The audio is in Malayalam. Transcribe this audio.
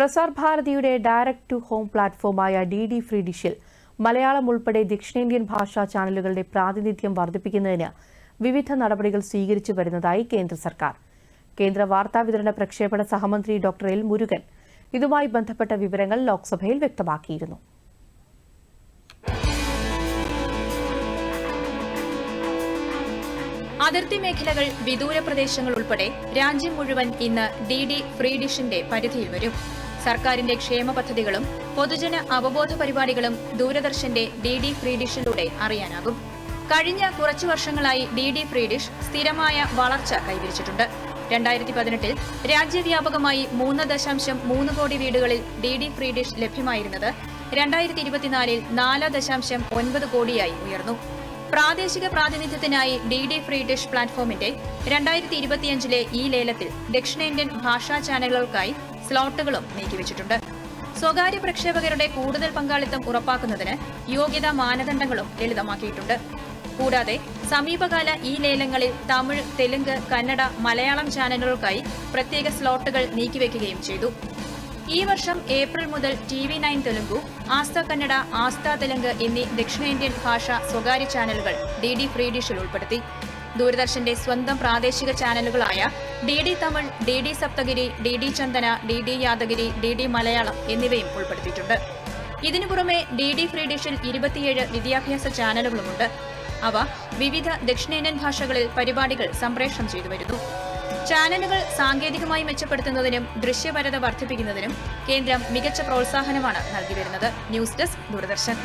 പ്രസാർ ഭാരതിയുടെ ഡയറക്ട് ടു ഹോം പ്ലാറ്റ്ഫോമായ ഡി ഡി ഫ്രീ ഡിഷിൽ മലയാളം ഉൾപ്പെടെ ദക്ഷിണേന്ത്യൻ ഭാഷാ ചാനലുകളുടെ പ്രാതിനിധ്യം വർദ്ധിപ്പിക്കുന്നതിന് വിവിധ നടപടികൾ സ്വീകരിച്ചു വരുന്നതായി കേന്ദ്ര സർക്കാർ. കേന്ദ്ര വാർത്താവിതരണ പ്രക്ഷേപണ സഹമന്ത്രി ഡോക്ടർ എൽ. മുരുകൻ ഇതുമായി ബന്ധപ്പെട്ട വിവരങ്ങൾ ലോക്സഭയിൽ വ്യക്തമാക്കിയിരുന്നു. അതിർത്തി മേഖലകൾ വിദൂര പ്രദേശങ്ങൾ ഉൾപ്പെടെ രാജ്യം മുഴുവൻ ഇന്ന് ഡി ഡി ഫ്രീ ഡിഷിന്റെ പരിധിയിൽ വരും. സർക്കാരിന്റെ ക്ഷേമ പദ്ധതികളും പൊതുജന അവബോധ പരിപാടികളും ദൂരദർശന്റെ ഡി ഡി ഫ്രീ ഡിഷിലൂടെ അറിയാനാകും. കഴിഞ്ഞ കുറച്ചു വർഷങ്ങളായി ഡി ഡി ഫ്രീ ഡിഷ് സ്ഥിരമായ വളർച്ച കൈവരിച്ചിട്ടുണ്ട്. രണ്ടായിരത്തി പതിനെട്ടിൽ രാജ്യവ്യാപകമായി മൂന്ന് ദശാംശം മൂന്ന് കോടി വീടുകളിൽ ഡി ഡി ഫ്രീ ഡിഷ് ലഭ്യമായിരുന്നത് രണ്ടായിരത്തി ഇരുപത്തിനാലിൽ നാല് ദശാംശം ഒൻപത് കോടിയായി ഉയർന്നു. പ്രാദേശിക പ്രാതിനിധ്യത്തിനായി ഡി ഡി ഫ്രീ ഡിഷ് പ്ലാറ്റ്ഫോമിന്റെ രണ്ടായിരത്തി ഇരുപത്തിയഞ്ചിലെ ഈ ലേലത്തിൽ ദക്ഷിണേന്ത്യൻ ഭാഷാ ചാനലുകൾക്കായി സ്ലോട്ടുകളും നീക്കിവച്ചിട്ടുണ്ട്. സ്വകാര്യ പ്രക്ഷേപകരുടെ കൂടുതൽ പങ്കാളിത്തം ഉറപ്പാക്കുന്നതിന് യോഗ്യതാ മാനദണ്ഡങ്ങളും ലളിതമാക്കിയിട്ടുണ്ട്. കൂടാതെ സമീപകാല ഈ ലേലങ്ങളിൽ തമിഴ് തെലുങ്ക് കന്നഡ മലയാളം ചാനലുകൾക്കായി പ്രത്യേക സ്ലോട്ടുകൾ നീക്കിവെക്കുകയും ചെയ്തു. ഈ വർഷം ഏപ്രിൽ മുതൽ T V nine Telugu Aastha Kannada Aastha Telugu എന്നീ ദക്ഷിണേന്ത്യൻ ഭാഷ സ്വകാര്യ ചാനലുകൾ ഡി ഡി ഫ്രീ ഡിഷിൽ ഉൾപ്പെടുത്തി. ദൂരദർശന്റെ സ്വന്തം പ്രാദേശിക ചാനലുകളായ D D Tamil D D Saptagiri D D Chandana D D Yadagiri D D Malayalam എന്നിവയും ഉൾപ്പെടുത്തിയിട്ടുണ്ട്. ഇതിനു പുറമെ ഡി ഡി ഫ്രീ ഡിഷിൽ ഇരുപത്തിയേഴ് വിദ്യാഭ്യാസ ചാനലുകളുമുണ്ട്. അവ വിവിധ ദക്ഷിണേന്ത്യൻ ഭാഷകളിൽ പരിപാടികൾ സംപ്രേഷണം ചെയ്തു വരുന്നു. ചാനലുകൾ സാങ്കേതികമായി മെച്ചപ്പെടുത്തുന്നതിനും ദൃശ്യപരത വർദ്ധിപ്പിക്കുന്നതിനും കേന്ദ്രം മികച്ച പ്രോത്സാഹനമാണ് നൽകി വരുന്നത്. News desk Doordarshan.